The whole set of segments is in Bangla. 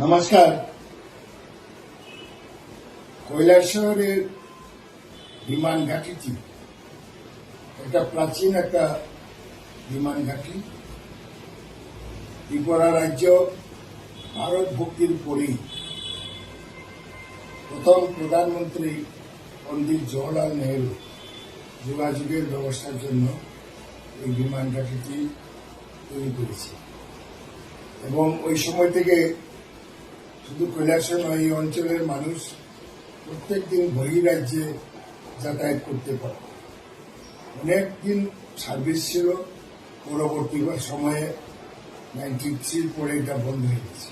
নমস্কার। কৈলাস শহরের বিমান ঘাটিটি একটা প্রাচীন একটা বিমান ঘাটি। ত্রিপুরা রাজ্য ভারত ভক্তির পরেই প্রথম প্রধানমন্ত্রী পণ্ডিত জওয়াহরলাল নেহরু যোগাযোগের ব্যবস্থার জন্য এই বিমান ঘাটিটি তৈরি করেছে। এবং ওই সময় থেকে শুধু কৈলাসে নয় এই অঞ্চলের মানুষ প্রত্যেক দিন বহিরাজ্যে যাতায়াত করতে পারে। অনেক দিন সার্ভিস ছিল, পরবর্তী সময়ে নাইনটি থ্রির পরে এটা বন্ধ হয়ে গেছে।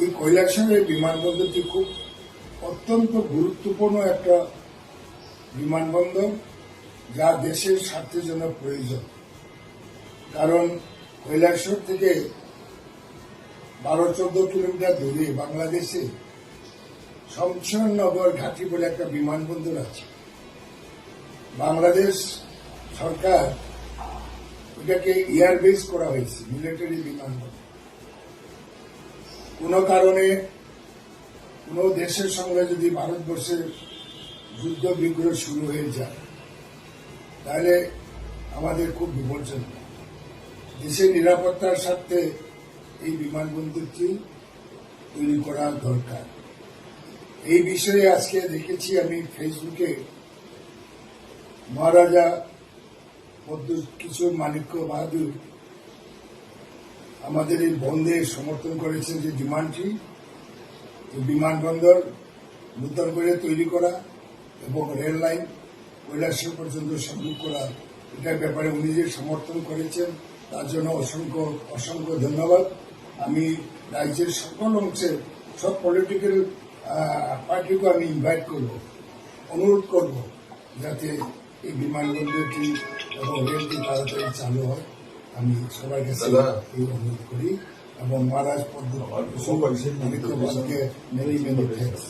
এই কৈলাসের বিমানবন্দরটি খুব অত্যন্ত গুরুত্বপূর্ণ একটা বিমানবন্দর, যা দেশের স্বার্থের জন্য প্রয়োজন। কারণ কৈলাসর থেকে বারো চোদ্দ কিলোমিটার দূরে বাংলাদেশে শমশেরনগর ঘাটি বলে একটা বিমানবন্দর আছে। বাংলাদেশ সরকার এটাকে এয়ারবেস করা হয়েছে, মিলিটারি বিমানবন্দর। কোনো কারণে কোনো দেশের সঙ্গে যদি ভারতবর্ষের যুদ্ধ বিগ্রহ শুরু হয়ে যায়, তাহলে আমাদের খুব বিপজ্জনক। দেশের নিরাপত্তার স্বার্থে এই বিমানবন্দরটি তৈরি করা দরকার? এই বিষয়ে আজকে দেখেছি আমি ফেসবুকে মহারাজা কিশোর মাণিক্য বাহাদুর আমাদের এই বন্ধে সমর্থন করেছেন যে ডিমান্ডটি বিমানবন্দর নূতন করে তৈরি করা এবং রেল লাইন কৈলাসর পর্যন্ত সংযোগ করা, এটার ব্যাপারে উনি যে সমর্থন করেছেন, তার জন্য অসংখ্য অসংখ্য ধন্যবাদ। আমি রাজ্যের সকল অংশের সব পলিটিক্যাল পার্টিকে আমি ইনভাইট করব অনুরোধ করব যাতে এই বিমানবন্দরটি এবং রেলটি তাড়াতাড়ি চালু হয়। আমি সবাইকে কাছে এই অনুরোধ করি এবং মহারাজ পদ্ম মেনে মেনে থ্যাংকস